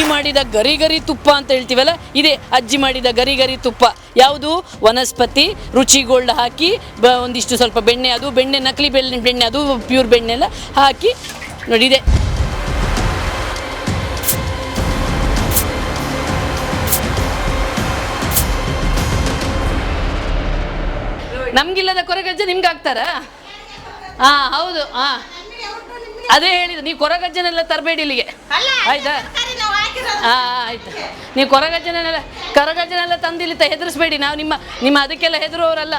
ಅಜ್ಜಿ ಮಾಡಿದ ಗರಿ ಗರಿ ತುಪ್ಪ ಅಂತ ಹೇಳ್ತೀವಲ್ಲ ಇದೆ ಅಜ್ಜಿ ಮಾಡಿದ ಗರಿ ಗರಿ ತುಪ್ಪ. ಯಾವುದು? ವನಸ್ಪತಿ ರುಚಿಗೋಲ್ಡ್ ಹಾಕಿ ಬ ಒಂದಿಷ್ಟು ಸ್ವಲ್ಪ ಬೆಣ್ಣೆ ಅದು ಬೆಣ್ಣೆ ನಕಲಿ ಬೆಣ್ಣೆ ಬೆಣ್ಣೆ ಅದು ಪ್ಯೂರ್ ಬೆಣ್ಣೆ ಎಲ್ಲ ಹಾಕಿ ನೋಡಿ ಇದೆ. ನಮ್ಗಿಲ್ಲದ ಕೊರಗಜ್ಜೆ ನಿಮ್ಗೆ ಹಾಕ್ತಾರಾ? ಹಾ ಹೌದು ಹಾ ಅದೇ ಹೇಳಿದ ನೀವು ಕೊರಗಜ್ಜನೆಲ್ಲ ತರಬೇಡಿ ಇಲ್ಲಿಗೆ. ಆಯ್ತಾ? ಆಯ್ತು. ನೀವು ಕೊರಗಜ್ಜನೆಲ್ಲ ಕರಗಜ್ಜನೆಲ್ಲ ತಂದಿಲ್ಲಿ ತ ಹೆದರಿಸ್ಬೇಡಿ. ನಾವು ನಿಮ್ಮ ನಿಮ್ಮ ಅದಕ್ಕೆಲ್ಲ ಹೆದರುವವರಲ್ಲ.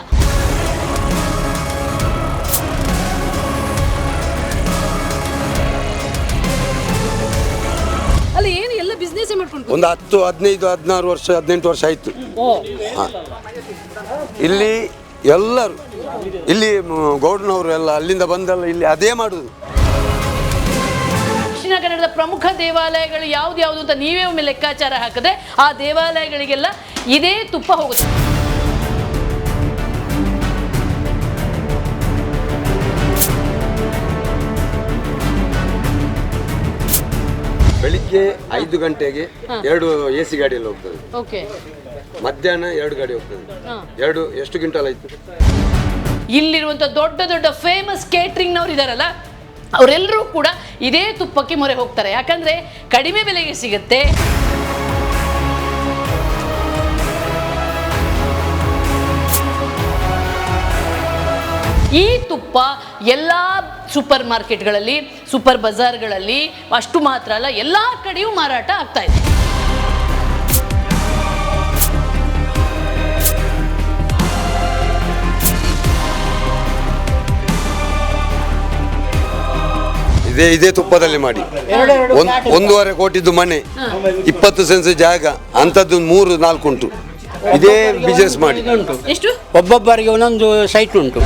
ಅಲ್ಲ ಏನು ಎಲ್ಲ ಬಿಸ್ನೆಸ್ ಮಾಡ್ಕೊಂಡು ಒಂದು ಹತ್ತು ಹದಿನೈದು ಹದಿನಾರು ವರ್ಷ ಹದಿನೆಂಟು ವರ್ಷ ಆಯಿತು. ಇಲ್ಲಿ ಎಲ್ಲರೂ ಇಲ್ಲಿ ಗೌಡನವರು ಗೌಡ್ನವರು ಎಲ್ಲ ಅಲ್ಲಿಂದ ಬಂದೆಲ್ಲ ಇಲ್ಲಿ ಅದೇ ಮಾಡುದು. ದಕ್ಷಿಣ ಕನ್ನಡದ ಪ್ರಮುಖ ದೇವಾಲಯಗಳು ಯಾವ್ದು ಯಾವುದು ಅಂತ ನೀವೇ ಒಮ್ಮೆ ಲೆಕ್ಕಾಚಾರ ಹಾಕಿದ್ರೆ ಆ ದೇವಾಲಯಗಳಿಗೆಲ್ಲ ಇದೇ ತುಪ್ಪ ಹೋಗುತ್ತೆ. ಬೆಳಿಗ್ಗೆ ಐದು ಗಂಟೆಗೆ ಎರಡು ಎ ಸಿ ಗಾಡಿಯಲ್ಲಿ ಹೋಗ್ತದೆ. ಓಕೆ. ಮಧ್ಯಾಹ್ನ ಎರಡು ಗಾಡಿ ಹೋಗ್ತದೆ. ಎರಡು ಎಷ್ಟು ಕ್ವಿಂಟಲ್ ಆಯ್ತು? ಇಲ್ಲಿರುವಂತ ದೊಡ್ಡ ದೊಡ್ಡ ಫೇಮಸ್ ಕೇಟ್ರಿಂಗ್ನವ್ರು ಇದಾರಲ್ಲ ಅವರೆಲ್ಲರೂ ಕೂಡ ಇದೇ ತುಪ್ಪಕ್ಕೆ ಮೊರೆ ಹೋಗ್ತಾರೆ. ಯಾಕಂದರೆ ಕಡಿಮೆ ಬೆಲೆಗೆ ಸಿಗುತ್ತೆ. ಈ ತುಪ್ಪ ಎಲ್ಲ ಸೂಪರ್ ಮಾರ್ಕೆಟ್ಗಳಲ್ಲಿ, ಸೂಪರ್ ಬಜಾರ್ಗಳಲ್ಲಿ ಅಷ್ಟು ಮಾತ್ರ ಅಲ್ಲ, ಎಲ್ಲ ಕಡೆಯೂ ಮಾರಾಟ ಆಗ್ತಾ ಇದೆ. ಇದೇ ಇದೇ ತುಪ್ಪದಲ್ಲಿ ಮಾಡಿ. ಒಂದ್ ಒಂದೂವರೆ ಕೋಟಿದ್ದು ಮನೆ ಇಪ್ಪತ್ತು ಸೆನ್ಸ್ ಜಾಗ ಅಂಥದ್ದು ಮೂರು ನಾಲ್ಕು ಉಂಟು. ಇದೇ ಬಿಸ್ನೆಸ್ ಮಾಡಿ. ಎಷ್ಟು? ಒಬ್ಬೊಬ್ಬರಿಗೆ ಒಂದೊಂದು ಸೈಟ್ ಉಂಟು.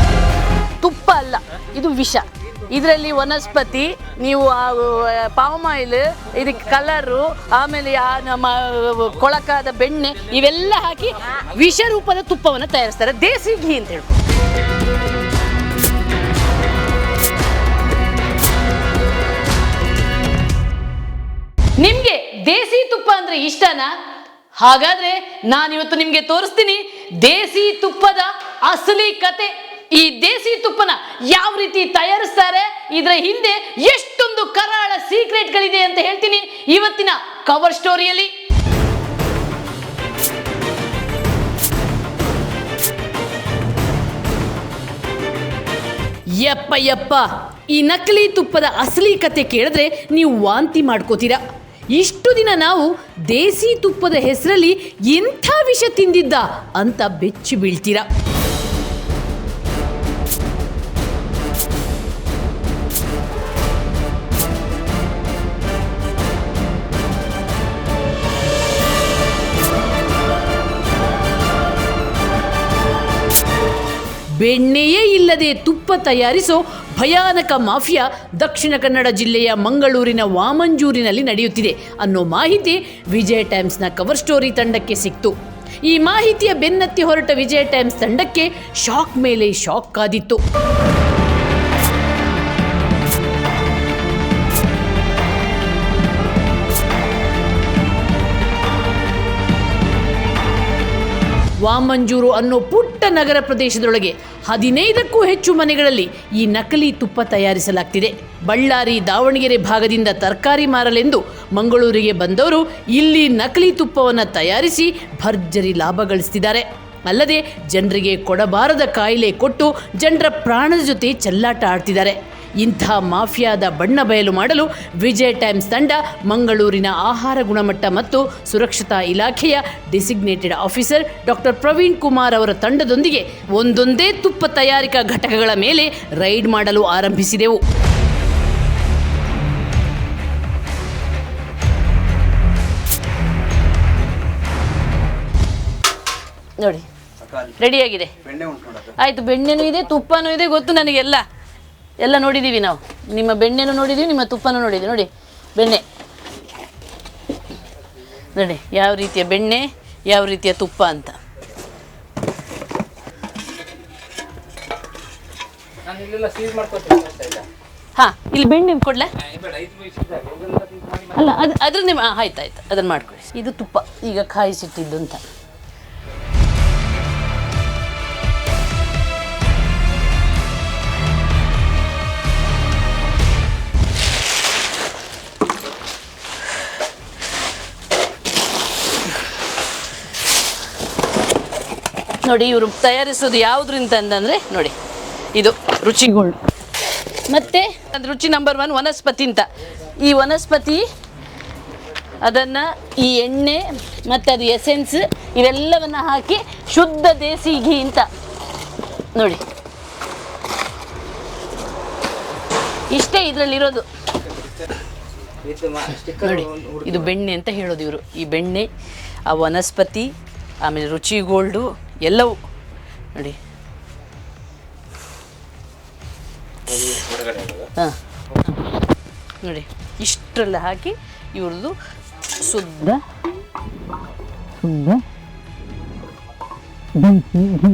ತುಪ್ಪ ಅಲ್ಲ ಇದು ವಿಷ. ಇದರಲ್ಲಿ ವನಸ್ಪತಿ ನೀವು ಪಾಮ್ ಆಯಿಲ್ ಇದಕ್ಕೆ ಕಲರು ಆಮೇಲೆ ಆ ನಮ್ಮ ಕೊಳಕಾದ ಬೆಣ್ಣೆ ಇವೆಲ್ಲ ಹಾಕಿ ವಿಷ ರೂಪದ ತುಪ್ಪವನ್ನು ತಯಾರಿಸ್ತಾರೆ. ದೇಸಿ ಘೀ ಅಂತ ಹೇಳಿ ನಿಮ್ಗೆ ದೇಸಿ ತುಪ್ಪ ಅಂದ್ರೆ ಇಷ್ಟನಾ? ಹಾಗಾದ್ರೆ ನಾನಿವತ್ತು ನಿಮ್ಗೆ ತೋರಿಸ್ತೀನಿ ದೇಸಿ ತುಪ್ಪದ ಅಸಲಿ ಕತೆ. ಈ ದೇಸಿ ತುಪ್ಪನ ಯಾವ ರೀತಿ ತಯಾರಿಸ್ತಾರೆ, ಇದರ ಹಿಂದೆ ಎಷ್ಟೊಂದು ಕರಾಳ ಸೀಕ್ರೆಟ್ಗಳಿದೆ ಅಂತ ಹೇಳ್ತೀನಿ ಇವತ್ತಿನ ಕವರ್ ಸ್ಟೋರಿಯಲ್ಲಿ ಯಪ್ಪ ಯಪ್ಪ, ಈ ನಕಲಿ ತುಪ್ಪದ ಅಸಲಿ ಕತೆ ಕೇಳಿದ್ರೆ ನೀವು ವಾಂತಿ ಮಾಡ್ಕೋತೀರಾ? ಇಷ್ಟು ದಿನ ನಾವು ದೇಸಿ ತುಪ್ಪದ ಹೆಸರಲ್ಲಿ ಎಂಥ ವಿಷ ತಿಂದಿದ್ದ ಅಂತ ಬೆಚ್ಚಿ ಬೀಳ್ತೀರಾ? ಬೆಣ್ಣೆಯೇ ಇಲ್ಲದೆ ತುಪ್ಪ ತಯಾರಿಸೋ ಭಯಾನಕ ಮಾಫಿಯಾ ದಕ್ಷಿಣ ಕನ್ನಡ ಜಿಲ್ಲೆಯ ಮಂಗಳೂರಿನ ವಾಮಂಜೂರಿನಲ್ಲಿ ನಡೆಯುತ್ತಿದೆ ಅನ್ನೋ ಮಾಹಿತಿ ವಿಜಯ್ ಟೈಮ್ಸ್ನ ಕವರ್ ಸ್ಟೋರಿ ತಂಡಕ್ಕೆ ಸಿಕ್ತು. ಈ ಮಾಹಿತಿಯ ಬೆನ್ನತ್ತಿ ಹೊರಟ ವಿಜಯ ಟೈಮ್ಸ್ ತಂಡಕ್ಕೆ ಶಾಕ್ ಮೇಲೆ ಶಾಕ್ ಕಾದಿತ್ತು. ವಾಮಂಜೂರು ಅನ್ನೋ ಪುಟ್ಟ ನಗರ ಪ್ರದೇಶದೊಳಗೆ ಹದಿನೈದಕ್ಕೂ ಹೆಚ್ಚು ಮನೆಗಳಲ್ಲಿ ಈ ನಕಲಿ ತುಪ್ಪ ತಯಾರಿಸಲಾಗ್ತಿದೆ. ಬಳ್ಳಾರಿ ದಾವಣಗೆರೆ ಭಾಗದಿಂದ ತರಕಾರಿ ಮಾರಲೆಂದು ಮಂಗಳೂರಿಗೆ ಬಂದವರು ಇಲ್ಲಿ ನಕಲಿ ತುಪ್ಪವನ್ನು ತಯಾರಿಸಿ ಭರ್ಜರಿ ಲಾಭ ಗಳಿಸ್ತಿದ್ದಾರೆ. ಅಲ್ಲದೆ ಜನರಿಗೆ ಕೊಡಬಾರದ ಕಾಯಿಲೆ ಕೊಟ್ಟು ಜನರ ಪ್ರಾಣದ ಜೊತೆ ಚೆಲ್ಲಾಟ ಆಡ್ತಿದ್ದಾರೆ. ಇಂಥ ಮಾಫಿಯಾದ ಬಣ್ಣ ಬಯಲು ಮಾಡಲು ವಿಜಯ್ ಟೈಮ್ಸ್ ತಂಡ ಮಂಗಳೂರಿನ ಆಹಾರ ಗುಣಮಟ್ಟ ಮತ್ತು ಸುರಕ್ಷತಾ ಇಲಾಖೆಯ designated officer doctor Praveen Kumar ಅವರ ತಂಡದೊಂದಿಗೆ ಒಂದೊಂದೇ ತುಪ್ಪ ತಯಾರಿಕಾ ಘಟಕಗಳ ಮೇಲೆ ರೈಡ್ ಮಾಡಲು ಆರಂಭಿಸಿದೆವು. ನೋಡಿ ರೆಡಿಯಾಗಿದೆ ಆಯಿತು ಬೆಣ್ಣೆನೂ ಇದೆ ತುಪ್ಪನೂ ಇದೆ ಗೊತ್ತು ನನಗೆಲ್ಲ. ಎಲ್ಲ ನೋಡಿದ್ದೀವಿ ನಾವು. ನಿಮ್ಮ ಬೆಣ್ಣೆನೂ ನೋಡಿದ್ದೀವಿ ನಿಮ್ಮ ತುಪ್ಪನೂ ನೋಡಿದ್ದೀವಿ ನೋಡಿ ಬೆಣ್ಣೆ. ನೋಡಿ ಯಾವ ರೀತಿಯ ಬೆಣ್ಣೆ ಯಾವ ರೀತಿಯ ತುಪ್ಪ ಅಂತ. ಹಾಂ ಇಲ್ಲಿ ಬೆಣ್ಣೆ ಕೊಡ್ಲಾ? ಅಲ್ಲ ಅದು ಅದ್ರ ನಿಮ್ಮ ಆಯ್ತು ಆಯ್ತು. ಅದನ್ನ ಮಾಡ್ಕೊಳ್ಳಿ. ಇದು ತುಪ್ಪ. ಈಗ ಕಾಯಿಸಿಟ್ಟಿದ್ದು ಅಂತ. ನೋಡಿ, ಇವರು ತಯಾರಿಸೋದು ಯಾವುದ್ರಿಂದ ಅಂತಂದರೆ ನೋಡಿ, ಇದು ರುಚಿಗಳು. ಮತ್ತೆ ಅದು ರುಚಿ ನಂಬರ್ ಒನ್ ವನಸ್ಪತಿ ಅಂತ. ಈ ವನಸ್ಪತಿ, ಅದನ್ನು ಈ ಎಣ್ಣೆ ಮತ್ತು ಅದು ಎಸೆನ್ಸ್ ಇವೆಲ್ಲವನ್ನು ಹಾಕಿ ಶುದ್ಧ ದೇಸಿ ಘೀ ಅಂತ. ನೋಡಿ. ಇಷ್ಟೇ ಇದರಲ್ಲಿರೋದು. ನೋಡಿ, ಇದು ಬೆಣ್ಣೆ ಅಂತ ಹೇಳೋದು ಇವರು. ಈ ಬೆಣ್ಣೆ, ಆ ವನಸ್ಪತಿ, ಆಮೇಲೆ ರುಚಿ ಗೋಲ್ಡು ಎಲ್ಲವೂ. ನೋಡಿ. ಹಾಂ. ನೋಡಿ ಇಷ್ಟರಲ್ಲಿ ಹಾಕಿ ಇವ್ರದ್ದು ಶುದ್ಧ. ಶುದ್ಧ. ದೇಸಿ ಘೀ.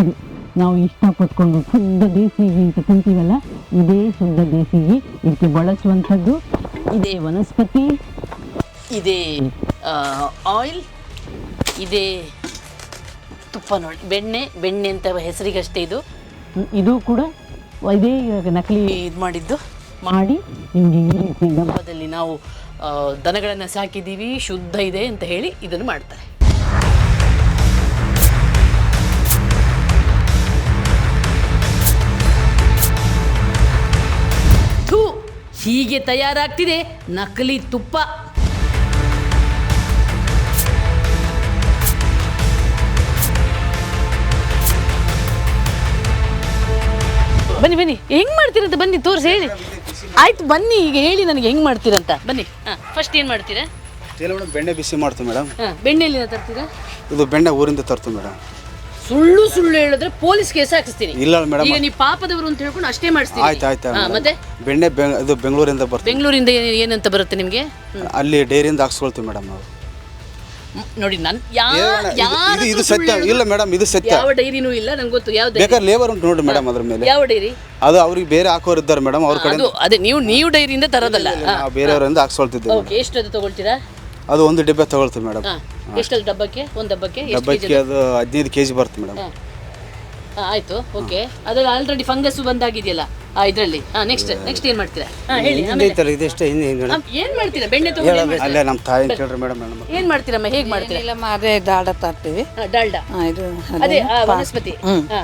ಇದು ನಾವು ಇಷ್ಟಪಟ್ಕೊಂಡು ಶುದ್ಧ ದೇಸಿ ಘೀ ಅಂತ ತಿಂತೀವಲ್ಲ ಇದೇ ಶುದ್ಧ ದೇಸಿ ಘೀ. ಇದಕ್ಕೆ ಬಳಸುವಂಥದ್ದು ಇದೇ ವನಸ್ಪತಿ. ಇದೇ ಆಯಿಲ್ ಇದೇ ತುಪ್ಪ ನೋಡಿ ಬೆಣ್ಣೆ ಬೆಣ್ಣೆ ಅಂತ ಹೆಸರಿಗಷ್ಟೇ ಇದು. ಇದು ಕೂಡ ಇದೇ ನಕಲಿ ಇದು ಮಾಡಿದ್ದು. ಮಾಡಿ ಡಬ್ಬದಲ್ಲಿ ನಾವು ದನಗಳನ್ನು ಸಾಕಿದ್ದೀವಿ ಶುದ್ಧ ಇದೆ ಅಂತ ಹೇಳಿ ಇದನ್ನು ಮಾಡ್ತಾರೆ. ಹೀಗೆ ತಯಾರಾಗ್ತಿದೆ ನಕಲಿ ತುಪ್ಪ. ಬನ್ನಿ ಬನ್ನಿ. ಹೆಂಗ್ ಮಾಡ್ತೀರಂತ? ಬನ್ನಿ ತೋರಿಸಿ ಹೇಳಿ. ಆಯ್ತು ಬನ್ನಿ ಈಗ ಹೇಳಿ ನನಗೆ ಹೆಂಗ್ ಮಾಡ್ತೀರಂತ. ಬನ್ನಿ. ಹಾಂ ಫಸ್ಟ್ ಏನು ಮಾಡ್ತೀರಾ? ಮೇಡಮ್ ಬೆಣ್ಣೆ ಬಿಸಿ ಮಾಡ್ತೀವಿ ಮೇಡಮ್. ಬೆಣ್ಣೆ ಬೆಣ್ಣೆಲ್ಲಿಂದ ತರ್ತೀರಾ? ಇದು ಬೆಣ್ಣೆ ಊರಿಂದ ತರ್ತೀವಿ ಮೇಡಮ್. ಸುಳ್ಳು ಸುಳ್ಳು ಹೇಳಿದ್ರೆ ಪೊಲೀಸ್ ಕೇಸ್ ಹಾಕಿಸ್ತೀನಿ. ಇಲ್ಲ ಮೇಡಮ್. ಈಗ ನೀವು ಪಾಪದವರು ಅಂತ ಹೇಳ್ಕೊಂಡು ಅಷ್ಟೇ ಮಾಡಿಸ್ತೀನಿ ಆಯ್ತು ಆಯ್ತು ಹಾ, ಮತ್ತೆ? ಬೆಣ್ಣೆ ಬೆಂಗ್ ಇದು ಬೆಂಗಳೂರಿಂದ ಬರ್ತೀವಿ ಬೆಂಗಳೂರಿಂದ ಏನಂತ ಬರುತ್ತೆ ನಿಮಗೆ? ಅಲ್ಲಿ ಡೈರಿಯಿಂದ ಹಾಕ್ಸ್ಕೊಳ್ತೀವಿ ಮೇಡಮ್ ನಾವು. ನೋಡಿ ನನ್ ಯಾರು ಇದು- ಇದು ಸತ್ಯ. ಇಲ್ಲ ಮೇಡಮ್ ಇದು ಸತ್ಯ. ಯಾವ ಡೈರಿನೂ ಇಲ್ಲ ನಂಗೆ ಗೊತ್ತು. ಯಾವ ಬೇಕಾದ್ರೆ ಲೇಬರ್ ಉಂಟು ನೋಡಿ ಮೇಡಮ್ ಅದ್ರ ಮೇಲೆ. ಯಾವ ಡೈರಿ? ಅದು ಅವ್ರಿಗೆ ಬೇರೆ ಹಾಕೋರು ಇದ್ದಾರೆ ಮೇಡಮ್ ಅವ್ರ ಕಡೆ ಅದು ಅದೇ ನೀವು ನೀವು ಡೈರಿಯಿಂದ ತರೋದಲ್ಲ. ನಾವು ಬೇರೆಯವರಿಂದ ಹಾಕ್ಸ್ಕೊಳ್ತಿದ್ದೇವೆ ಓಕೆ ಎಷ್ಟು ಅದು ತಗೊಳ್ತೀರಾ? ಅದು ಒಂದು ಡಬ್ಬೆ ತಗೊಳ್ತೀವಿ ಮೇಡಮ್. ಹಾ. ಎಷ್ಟು ಡಬ್ಬಕ್ಕೆ? ಒಂದು ಡಬ್ಬಕ್ಕೆ? ಎಷ್ಟು ಡಬ್ಬಕ್ಕೆ ಅದು ಹದಿನೈದು ಕೆ ಜಿ ಬರುತ್ತೆ ಮೇಡಮ್. ಹಾಂ. ಆಯ್ತು. ಓಕೆ ಅದ್ರಲ್ಲಿ ಆಲ್ರೆಡಿ ಫಂಗಸ್ ಬಂದಾಗಿದೆಯಲ್ಲ. ಇದರಲ್ಲಿ. ಹಾಂ ನೆಕ್ಸ್ಟ್ ನೆಕ್ಸ್ಟ್ ಏನು ಮಾಡ್ತೀರಾ? ಹಾಂ ಹೇಳಿ ಆಮೇಲೆ. ಇದೆಷ್ಟೇ ಹಿಂದೆ ಆ, ಏನ್ ಮಾಡ್ತೀರಾ? ಬೆಣ್ಣೆ ತಗೊಂಡು ಏನ್ ಮಾಡ್ತೀರಾ? ಅಲ್ಲೇ ನಮ್ಮ ತಾಯಿ ಅಂತ ಹೇಳ್ರಿ ಮೇಡಮ್ ಮೇಡಮ್ ಏನ್ ಮಾಡ್ತೀರಮ್ಮ ಹೇಗೆ ಮಾಡ್ತೀರಾ? ಇಲ್ಲ ಅದೇ ದಾಡ ತರ್ತೀವಿ. ಹಾ, ಡಾಲ್ಡಾ ಆ, ಇದು ಅದೇ ಆ, ವನಸ್ಪತಿ? ಹ್ಮ್. ಹಾ.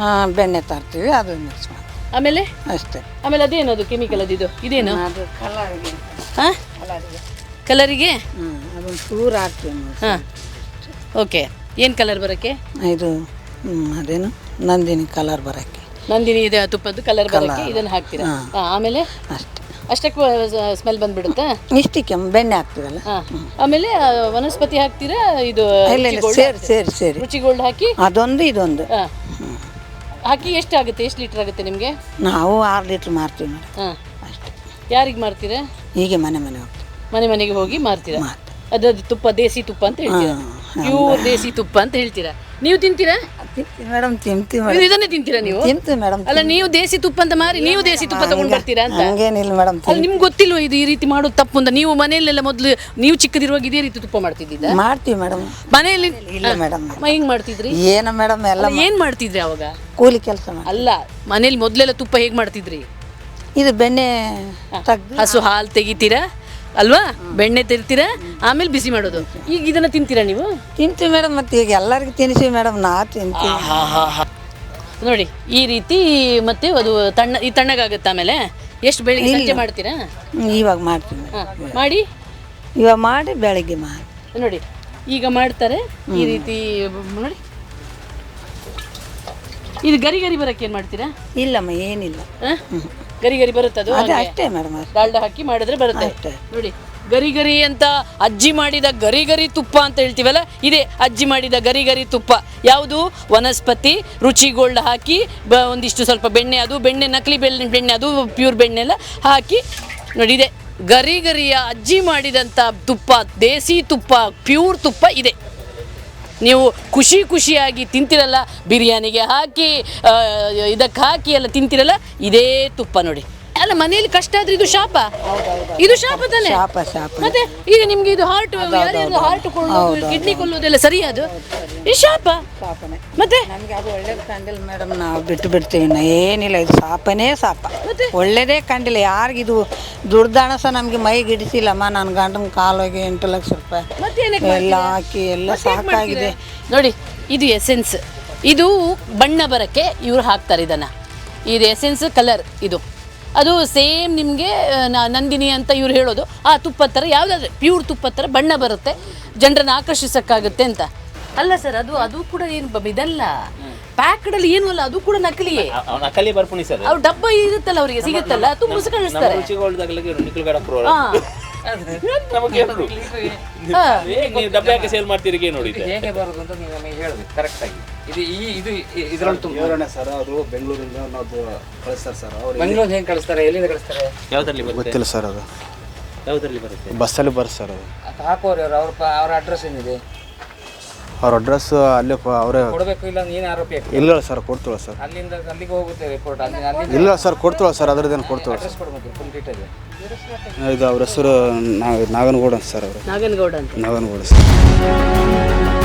ಆ, ಬೆಣ್ಣೆ ತರ್ತೀವಿ ಅದು ಮಿಕ್ಸ್ ಮಾಡಿ ಆಮೇಲೆ? ಅಷ್ಟೇ. ಆಮೇಲೆ ಅದೇನು ಅದು ಕೆಮಿಕಲ್ ಅದು ಇದು? ಇದೇನು? ಅದು ಕಲರ್ಗೆ. ಹಾ ಕಲರ್ಗೆ. ಕಲರಿಗೆ? ಹ್ಞೂ ಅದೊಂದು ಚೂರು ಹಾಕ್ತೀವಿ ಹಾಂ ಹಾ. ಓಕೆ. ಏನು ಕಲರ್ ಬರಕ್ಕೆ? ಇದು ಹ್ಮ್, ಅದೇನು? ನಂದಿನಿ ಕಲರ್ ಬರೋಕ್ಕೆ. ನಂದಿನಿ ಇದೆ ತುಪ್ಪದ್ದು ಕಲರ್ ಬರಕ್ಕೆ ಇದನ್ನ ಹಾಕ್ತೀರಾ? ಹಾ. ಆಮೇಲೆ ಅಷ್ಟೇ. ಅಷ್ಟಕ್ಕೆ ಸ್ಮೆಲ್ ಬಂದ್ಬಿಡುತ್ತಾ? ಇಷ್ಟಕ್ಕೆ ಬೆಣ್ಣೆ ಹಾಕ್ತೀವಲ್ಲ? ಹಾ. ಆಮೇಲೆ ಆ, ವನಸ್ಪತಿ ಹಾಕ್ತೀರಾ? ಇದು ಇಲ್ಲ ಇಲ್ಲ ಸೇರಿ ಸೇರಿ ಸೇರಿ. ರುಚಿ ಗೋಲ್ಡ್ ಹಾಕಿ? ಅದೊಂದು ಇದೊಂದು. ಹಾ. ಹಾಕಿ ಎಷ್ಟು ಆಗುತ್ತೆ? ಎಷ್ಟು ಲೀಟರ್ ಆಗುತ್ತೆ ನಿಮಗೆ? ನಾವು ಆರು ಲೀಟ್ರ್ ಮಾರ್ತೀವಿ ಮೇಡಮ್. ಹಾ. ಅಷ್ಟೇ. ಯಾರಿಗೆ ಮಾರ್ತೀರಾ? ಹೀಗೆ ಮನೆ ಮನೆ ಹೋಗ್ತೀವಿ. ಮನೆ ಮನೆಗೆ ಹೋಗಿ ಮಾರ್ತೀರಾ? ಮಾರ್ತೀವಿ. ಅದು ತುಪ್ಪ ದೇಸಿ ತುಪ್ಪ ಅಂತ ಹೇಳ್ತೀರಾ? ಹಾ, ದೇಸಿ ತುಪ್ಪ ಅಂತ ಹೇಳ್ತೀರಾ? ನೀವು ತಿಂತೀರಾ? ಮೇಡಮ್ ತಿಂತೀವಿ ಇದನ್ನೇ ತಿಂತೀರಾ ನೀವು? ತಿಂತೀವಿ ಮೇಡಮ್ ಅಲ್ಲ ನೀವು ದೇಸಿ ತುಪ್ಪ ಅಂತ ಮಾರಿ ನೀವು ದೇಸಿ ತುಪ್ಪ ತಗೊಂಡು ಬರ್ತೀರಾ ಅಂತ? ಹಂಗೇನಿಲ್ಲ ಮೇಡಮ್ ಅಲ್ಲ ನಿಮ್ಗೆ ಗೊತ್ತಿಲ್ವ ಇದು ಈ ರೀತಿ ಮಾಡೋದು ತಪ್ಪು ಅಂತ? ನೀವು ಮನೆಯಲ್ಲೆಲ್ಲ ಮೊದಲು ನೀವು ಚಿಕ್ಕದಿರುವಾಗ ಇದೇ ರೀತಿ ತುಪ್ಪ ಮಾಡ್ತಿದ್ದಿದ್ದ? ಮಾಡ್ತೀವಿ ಮೇಡಮ್. ಮನೆಯಲ್ಲಿ ಇಲ್ಲ ಮೇಡಮ್. ಹೆಂಗ್ ಮಾಡ್ತಿದ್ರಿ? ಏನು ಮೇಡಮ್ ಎಲ್ಲ ಏನ್ ಮಾಡ್ತಿದ್ರಿ ಅವಾಗ? ಕೂಲಿ ಕೆಲಸ ಅಲ್ಲ ಮನೇಲಿ ಮೊದಲೆಲ್ಲ ತುಪ್ಪ ಹೇಗ್ ಮಾಡ್ತಿದ್ರಿ? ಇದು ಬೆಣ್ಣೆ ಹಸು ಹಾಲು ತೆಗಿತೀರಾ? ಅಲ್ವಾ? ಬೆಣ್ಣೆ ತಿರ್ತೀರಾ? ಆಮೇಲೆ ಬಿಸಿ ಮಾಡೋದು. ಈಗ ಇದನ್ನ ತಿಂತೀರಾ ನೀವು? ತಿಂತೀವಿ ಮೇಡಮ್ ಮತ್ತೆ ಈಗ ಎಲ್ಲರಿಗೂ ತಿನ್ನಿಸಿ ಮೇಡಮ್ ನಾ ತಿಂತೀವಿ. ನೋಡಿ ಈ ರೀತಿ ಮತ್ತೆ ಅದು ತಣ್ಣ ಈ ತಣ್ಣಗಾಗುತ್ತೆ ಆಮೇಲೆ? ಎಷ್ಟು ಬೆಳಿಗ್ಗೆ ಸಂಜೆ ಮಾಡ್ತೀರಾ? ಹ್ಮ್, ಇವಾಗ ಮಾಡ್ತೀನಿ ಹಾ, ಮಾಡಿ? ಇವಾಗ ಮಾಡಿ ಬೆಳಿಗ್ಗೆ ಮಾಡಿ. ನೋಡಿ ಈಗ ಮಾಡ್ತಾರೆ ಈ ರೀತಿ ನೋಡಿ. ಇದು ಗರಿ ಗರಿ ಬರಕ್ಕೆ ಏನ್ ಮಾಡ್ತೀರಾ? ಇಲ್ಲಮ್ಮ ಏನಿಲ್ಲ. ಆ? ಗರಿ ಗರಿ ಬರುತ್ತೆ ಅದು? ಅಷ್ಟೇ ಮೇಡಮ್ ಅಷ್ಟೇ ಹಾಕಿ ಮಾಡಿದ್ರೆ ಬರುತ್ತೆ. ಅಷ್ಟೇ. ನೋಡಿ ಗರಿ ಗರಿ ಅಂತ ಅಜ್ಜಿ ಮಾಡಿದ ಗರಿ ಗರಿ ತುಪ್ಪ ಅಂತ ಹೇಳ್ತೀವಲ್ಲ ಇದೆ ಅಜ್ಜಿ ಮಾಡಿದ ಗರಿ ಗರಿ ತುಪ್ಪ. ಯಾವುದು? ವನಸ್ಪತಿ ರುಚಿ ಗೋಲ್ಡ್ ಹಾಕಿ ಬ ಒಂದಿಷ್ಟು ಸ್ವಲ್ಪ ಬೆಣ್ಣೆ ಅದು ಬೆಣ್ಣೆ ನಕಲಿ ಬೆಣ್ಣೆ ಬೆಣ್ಣೆ ಅದು ಪ್ಯೂರ್ ಬೆಣ್ಣೆ ಎಲ್ಲ ಹಾಕಿ ನೋಡಿ ಇದೆ. ಗರಿ ಗರಿಯ ಅಜ್ಜಿ ಮಾಡಿದಂಥ ತುಪ್ಪ ದೇಸಿ ತುಪ್ಪ ಪ್ಯೂರ್ ತುಪ್ಪ ಇದೆ. ನೀವು ಖುಷಿ ಖುಷಿಯಾಗಿ ತಿಂತಿರಲ್ಲ ಬಿರಿಯಾನಿಗೆ ಹಾಕಿ ಇದಕ್ಕೆ ಹಾಕಿ ಎಲ್ಲ ತಿಂತಿರಲ್ಲ ಇದೇ ತುಪ್ಪ ನೋಡಿ. ಅಲ್ಲ ಮನೆಯಲ್ಲಿ ಕಷ್ಟ ಆದ್ರೆ ಇದು ಶಾಪ. ಇದು ಶಾಪ ತಾನೆ ಶಾಪ ಶಾಪ. ಮತ್ತೆ ಈಗ ನಿಮ್ಗೆ ಇದು ಹಾರ್ಟ್ ಯಾರ್ಯಾರು ಹಾರ್ಟ್ ಕೊಳ್ಳೋದು ಕಿಡ್ನಿ ಕೊಲ್ಲೋದೆಲ್ಲ ಸರಿ ಅದು? ಈ ಶಾಪ. ಶಾಪನೇ. ಮತ್ತೆ? ನಮಗೆ ಅದು ಒಳ್ಳೇದು ಕಂಡಿಲ್ಲ ಮೇಡಮ್ ನಾವು ಬಿಟ್ಟು ಬಿಡ್ತೀವಿ ನಾ ಏನಿಲ್ಲ ಇದು ಶಾಪನೇ ಶಾಪ. ಒಳ್ಳೇದೇ ಕಂಡಿಲ್ಲ. ಯಾರಿಗಿದು ದುಡ್ದಾಣ ಸಹ ನಮಗೆ ಮೈಗೆ ಹಿಡಿಸಿಲ್ಲಮ್ಮ. ನನ್ನ ಗಂಡನ ಹೋಗಿ ಎಂಟು ಲಕ್ಷ ರೂಪಾಯಿ ಮತ್ತೇನಕ್ಕೆ ಎಲ್ಲ ಹಾಕಿ ಎಲ್ಲ ಸಾಕಾಗಿದೆ. ನೋಡಿ ಇದು ಎಸೆನ್ಸ್ ಇದು ಬಣ್ಣ ಬರಕ್ಕೆ ಇವ್ರು ಹಾಕ್ತಾರೆ ಇದನ್ನ. ಇದು ಎಸೆನ್ಸ್ ಕಲರ್ ಇದು. ಅದು ಸೇಮ್ ನಿಮಗೆ ನಂದಿನಿ ಅಂತ ಇವ್ರು ಹೇಳೋದು. ಆ ತುಪ್ಪ ಥರ ಯಾವುದಾದ್ರೆ ಪ್ಯೂರ್ ತುಪ್ಪ ಥರ ಬಣ್ಣ ಬರುತ್ತೆ ಜನರನ್ನು ಆಕರ್ಷಿಸೋಕ್ಕಾಗುತ್ತೆ ಅಂತ. ಅಲ್ಲ ಸರ್ ಅದು ಅದು ಕೂಡ ಏನು ಇದಲ್ಲ. ಪ್ಯಾಕ್ಡಲ್ಲಿ ಏನು ಅಲ್ಲ ಅದು ಕೂಡ ನಕಲಿಯೇ. ನಕಲಿ ಬರ್ಪುಣಿ ಸರ್ ಅವ್ರು ಡಬ್ಬ ಇರುತ್ತಲ್ಲ ಅವರಿಗೆ ಸಿಗುತ್ತಲ್ಲ ತುಂಬ ಕಳಿಸ್ತಾರೆ ನಮಗೆ ಎರಡು. ಹಾ. ಹೇಗೆ ನೀವು ಡಬ್ಬೆ ಹಾಕಿ ಸೇಲ್ ಮಾಡ್ತೀರಿ ನೋಡಿದ್ದೆ ಹೇಗೆ ಬರೋದು ಅಂತ ನೀವು ನಮಗೆ ಹೇಳಬೇಕು ಕರೆಕ್ಟಾಗಿ ಇದು ಈ ಇದು ಇದರಲ್ಲಿ ತುಂಬ. ವಿವರಣೆ ಸರ್ ಅದು ಬೆಂಗಳೂರಿಂದ ನಾವು ಕಳಿಸ್ತಾರೆ ಸರ್ ಅವರು ಬೆಂಗಳೂರು ಹೆಂಗೆ ಕಳಿಸ್ತಾರೆ ಎಲ್ಲಿಂದ ಕಳಿಸ್ತಾರೆ? ಯಾವ್ದ್ರಲ್ಲಿ ಬರುತ್ತೆ? ಗೊತ್ತಿಲ್ಲ ಸರ್ ಅದು. ಯಾವ್ದ್ರಲ್ಲಿ ಬರುತ್ತೆ? ಬಸ್ಸಲ್ಲಿ ಬರುತ್ತೆ ಸರ್ ಅದು. ಹಾಕೋರು ಅವ್ರು ಅವ್ರ ಪ- ಅವ್ರ ಅಡ್ರೆಸ್ ಏನಿದೆ? ಅವ್ರ ಅಡ್ರೆಸ್ ಅಲ್ಲೇ ಪ- ಅವರೇ ಕೊಡಬೇಕು ಇಲ್ಲ ನೀನು ಆರೋಪಿ ಆಗ್ತಿ ಇಲ್ಲ ಸರ್ ಕೊಡ್ತೀವಲ್ಲ ಸರ್. ಅಲ್ಲಿಂದ ಅಲ್ಲಿಗೆ ಹೋಗುತ್ತೆ ರಿಪೋರ್ಟ್ ಅಲ್ಲಿ ಅಲ್ಲಿಂದ ಇಲ್ಲ ಸರ್ ಕೊಡ್ತೀವಲ್ಲ ಸರ್ ಅದ್ರದ್ದೇನು ಕೊಡ್ತೀವಲ್ಲ ಅಡ್ರೆಸ್ ಕೊಡ್ಬೇಕು ಫುಲ್ ಡೀಟೇಲ್ ಸರ್ ಇದು ಅವ್ರ ಹೆಸರು ನಾಗನಗೌಡ ಅಂತ ಸರ್ ಅವರು. ನಾಗನಗೌಡ ಅಂತ. ನಾಗನಗೌಡ ಸರ್.